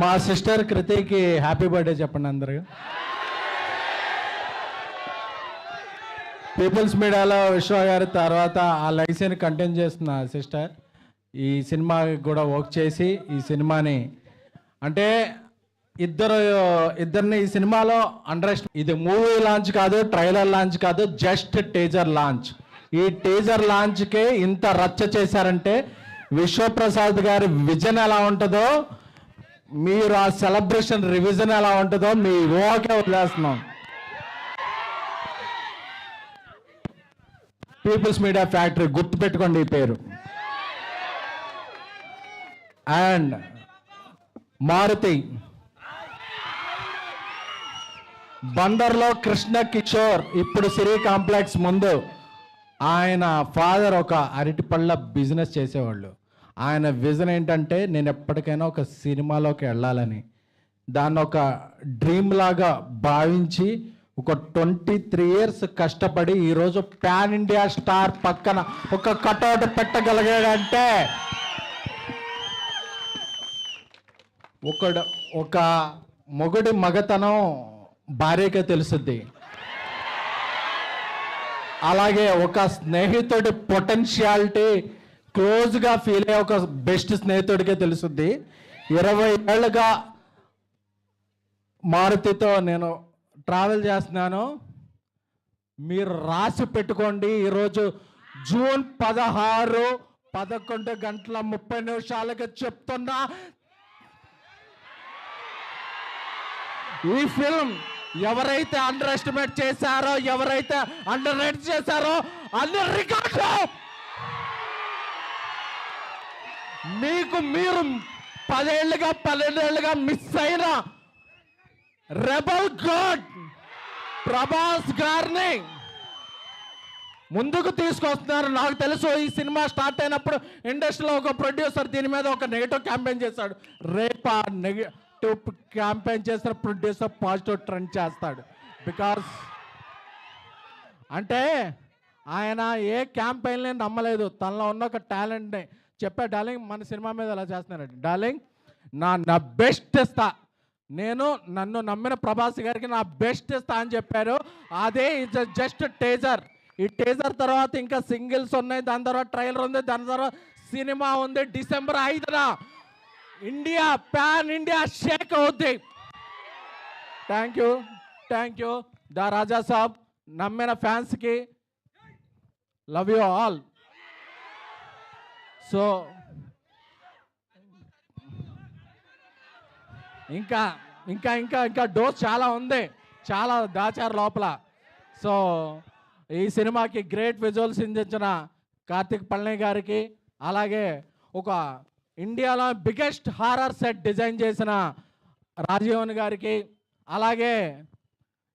మా sister కృతికి happy birthday చెప్పండి అందరు. పీపుల్స్ మీడియాలో విశ్వ గారి తర్వాత ఆ లైసెన్ కంటిన్యూ చేస్తున్న సిస్టర్. ఈ సినిమాకి కూడా వర్క్ చేసి ఈ సినిమాని అంటే ఇద్దరు ఇద్దరిని ఈ సినిమాలో అండర్స్ ఇది మూవీ లాంచ్ కాదు ట్రైలర్ లాంచ్ కాదు జస్ట్ టేజర్ లాంచ్ ఈ టేజర్ లాంచ్కే ఇంత రచ్చ చేశారంటే విశ్వప్రసాద్ గారి విజన్ ఎలా ఉంటుందో మీరు ఆ సెలబ్రేషన్ రివిజన్ ఎలా ఉంటుందో మీ ఓకే వదిలేస్తున్నాం. పీపుల్స్ మీడియా ఫ్యాక్టరీ గుర్తుపెట్టుకోండి ఈ పేరు. అండ్ మారుతి. బందర్లో కృష్ణ కిషోర్ ఇప్పుడు సిరి కాంప్లెక్స్ ముందు. ఆయన ఫాదర్ ఒక అరటిపళ్ళ బిజినెస్ చేసేవాళ్ళు. ఆయన విజన్ ఏంటంటే నేను ఎప్పటికైనా ఒక సినిమాలోకి వెళ్ళాలని దాన్ని ఒక డ్రీమ్ లాగా భావించి ఒక ట్వంటీ త్రీ ఇయర్స్ కష్టపడి ఈరోజు పాన్ ఇండియా స్టార్ పక్కన ఒక కటౌట్ పెట్టగలిగాడంటే ఒకడు ఒక మొగుడి మగతనం భార్యకే తెలుసుద్ది. అలాగే ఒక స్నేహితుడి పొటెన్షియాలిటీ క్లోజ్గా ఫీల్ అయ్యే ఒక బెస్ట్ స్నేహితుడికే తెలుస్తుంది ఇరవై ఏళ్ళుగా మారుతితో నేను ట్రావెల్ చేస్తున్నాను. మీరు రాసి పెట్టుకోండి. ఈరోజు జూన్ పదహారు పదకొండు గంటల ముప్పై నిమిషాలకి చెప్తున్నా. ఈ ఫిల్మ్ ఎవరైతే అండర్ ఎస్టిమేట్ చేశారో ఎవరైతే అండర్ రేట్ చేశారో అన్ని రికార్డు మీకు మీరు పదేళ్ళుగా పన్నెండేళ్ళుగా మిస్ అయిన రెబల్ గాడ్ ప్రభాస్ గారిని ముందుకు తీసుకొస్తున్నారు. నాకు తెలుసు ఈ సినిమా స్టార్ట్ అయినప్పుడు ఇండస్ట్రీలో ఒక ప్రొడ్యూసర్ దీని మీద ఒక నెగిటివ్ క్యాంపెయిన్ చేశాడు. రేపు ఆ నెగిటివ్ క్యాంపెయిన్ చేసిన ప్రొడ్యూసర్ పాజిటివ్ ట్రెండ్ చేస్తాడు. బికాస్ అంటే ఆయన ఏ క్యాంపెయిన్ని నమ్మలేదు. తనలో ఉన్న ఒక టాలెంట్ని చెప్పా డార్లింగ్ మన సినిమా మీద అలా చేస్తున్నారండి. డార్లింగ్ నా నా బెస్ట్ ఇస్తా. నేను నన్ను నమ్మిన ప్రభాస్ గారికి నా బెస్ట్ ఇస్తా అని చెప్పారు. అదే ఇట్స్ జస్ట్ టేజర్. ఈ టేజర్ తర్వాత ఇంకా సింగిల్స్ ఉన్నాయి. దాని తర్వాత ట్రైలర్ ఉంది. దాని తర్వాత సినిమా ఉంది డిసెంబర్ ఐదున. ఇండియా ప్యాన్ ఇండియా షేక్ అవుద్ది. Thank you thank you. The Raja Saab నమ్మిన ఫ్యాన్స్కి లవ్ యూ ఆల్. సో ఇంకా ఇంకా ఇంకా ఇంకా డోస్ చాలా ఉంది. చాలా దాచారు లోపల. సో ఈ సినిమాకి గ్రేట్ విజువల్స్ అందించిన కార్తిక్ పళని గారికి అలాగే ఒక ఇండియాలో బిగ్గెస్ట్ హారర్ సెట్ డిజైన్ చేసిన రాజీవన్ గారికి అలాగే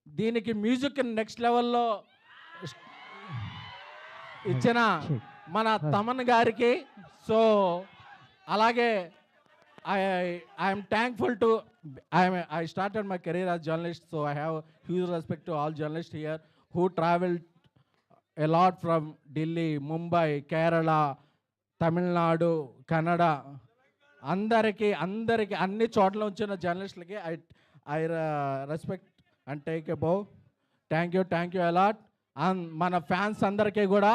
దీనికి మ్యూజిక్ నెక్స్ట్ లెవెల్లో ఇచ్చిన మన తమన్ గారికి సో అలాగే I I'm thankful to I'm I started my career as journalist so I have huge respect to all journalist here who travel a lot from Delhi Mumbai Kerala Tamil Nadu Kannada అందరికీ అందరికీ అన్ని చోట్ల ఉంచిన జర్నలిస్టులకి I I respect and take a bow thank you thank you a lot and మన fans అందరికీ కూడా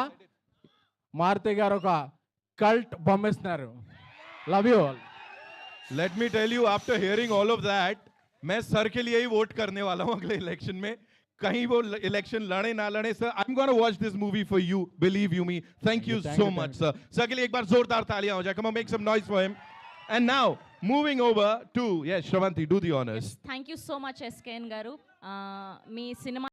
మారుతి గారు ఒక cult బొమ్మిస్తున్నారు love you all let me tell you after hearing all of that मैं सर के लिए ही वोट करने वाला हूं अगले इलेक्शन में कहीं वो इलेक्शन लड़े ना लड़े sir I am gonna watch this movie for you believe you me thank you Thank so you, much thank sir sir के लिए एक बार जोरदार तालियां हो जाए come make some noise for him and now moving over to yes Shravanthi do the honours thank you so much SKN గారు ఆ, మీ సినిమా